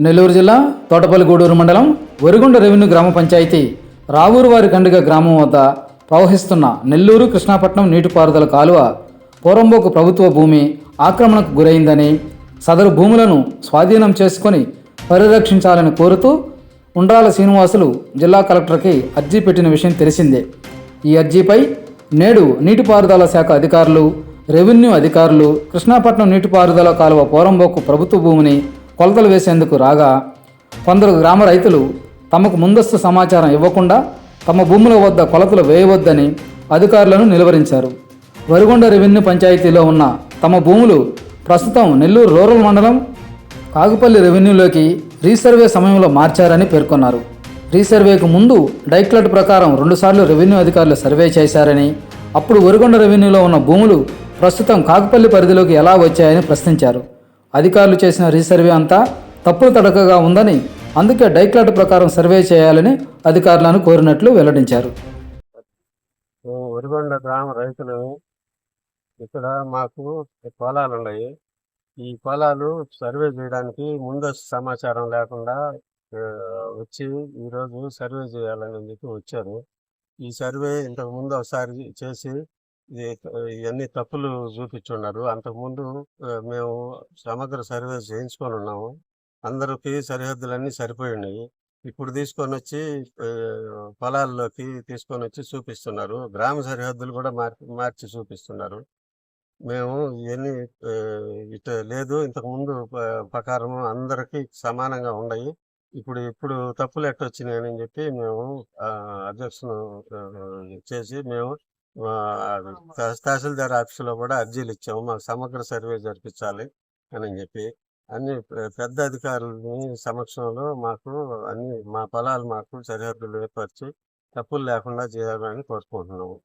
నెల్లూరు జిల్లా తోటపల్లిగూడూరు మండలం వరిగొండ రెవెన్యూ గ్రామ పంచాయతీ రావూరు వారి కండుగ గ్రామం వద్ద ప్రవహిస్తున్న నెల్లూరు కృష్ణాపట్నం నీటిపారుదల కాలువ పోరంబోకు ప్రభుత్వ భూమి ఆక్రమణకు గురైందని సదరు భూములను స్వాధీనం చేసుకొని పరిరక్షించాలని కోరుతూ ఉండ్రాల శ్రీనివాసులు జిల్లా కలెక్టర్కి అర్జీ పెట్టిన విషయం తెలిసిందే. ఈ అర్జీపై నేడు నీటిపారుదల శాఖ అధికారులు రెవెన్యూ అధికారులు కృష్ణాపట్నం నీటిపారుదల కాలువ పోరంబోకు ప్రభుత్వ భూమిని కొలతలు వేసేందుకు రాగా కొందరు గ్రామ రైతులు తమకు ముందస్తు సమాచారం ఇవ్వకుండా తమ భూముల వద్ద కొలతలు వేయవద్దని అధికారులను నిలువరించారు. వరిగొండ రెవెన్యూ పంచాయతీలో ఉన్న తమ భూములు ప్రస్తుతం నెల్లూరు రూరల్ మండలం కాగుపల్లి రెవెన్యూలోకి రీసర్వే సమయంలో మార్చారని పేర్కొన్నారు. రీసర్వేకు ముందు డైక్లట్ ప్రకారం రెండుసార్లు రెవెన్యూ అధికారులు సర్వే చేశారని అప్పుడు వరిగొండ రెవెన్యూలో ఉన్న భూములు ప్రస్తుతం కాకుపల్లి పరిధిలోకి ఎలా వచ్చాయని ప్రశ్నించారు. అధికారులు చేసిన రీసర్వే అంతా తప్పులు తడకగా ఉందని అందుకే డైక్లాట్ ప్రకారం సర్వే చేయాలని అధికారులను కోరినట్లు వెల్లడించారు. మేము వరిగొండ గ్రామ రైతులు ఇక్కడ మాకు పొలాలు ఉన్నాయి. ఈ పొలాలు సర్వే చేయడానికి ముందస్తు సమాచారం లేకుండా వచ్చి ఈరోజు సర్వే చేయాలని చెప్పి వచ్చారు. ఈ సర్వే ఇంతకు ముందు ఒకసారి చేసి ఇవన్నీ తప్పులు చూపించున్నారు అంతకుముందు మేము సమగ్ర సర్వే చేయించుకొని ఉన్నాము. అందరికి సరిహద్దులన్నీ సరిపోయి ఉన్నాయి. ఇప్పుడు తీసుకొని వచ్చి పొలాల్లోకి తీసుకొని వచ్చి చూపిస్తున్నారు. గ్రామ సరిహద్దులు కూడా మార్చి మార్చి చూపిస్తున్నారు. మేము ఇవన్నీ ఇట లేదు. ఇంతకుముందు ప్రకారము ప్రకారం అందరికీ సమానంగా ఉన్నాయి. ఇప్పుడు ఇప్పుడు తప్పులు ఎట్టొచ్చినాయని చెప్పి మేము అధ్యక్షను చేసి మేము తహసీల్దార్ ఆఫీసులో కూడా అర్జీలు ఇచ్చాము. మాకు సమగ్ర సర్వే జరిపించాలి అని చెప్పి అన్ని పెద్ద అధికారులని సమక్షంలో మాకు అన్ని మా పొలాలు మాకు సరిహద్దులు ఏర్పరిచి తప్పులు లేకుండా చేయాలని కోరుకుంటున్నాము.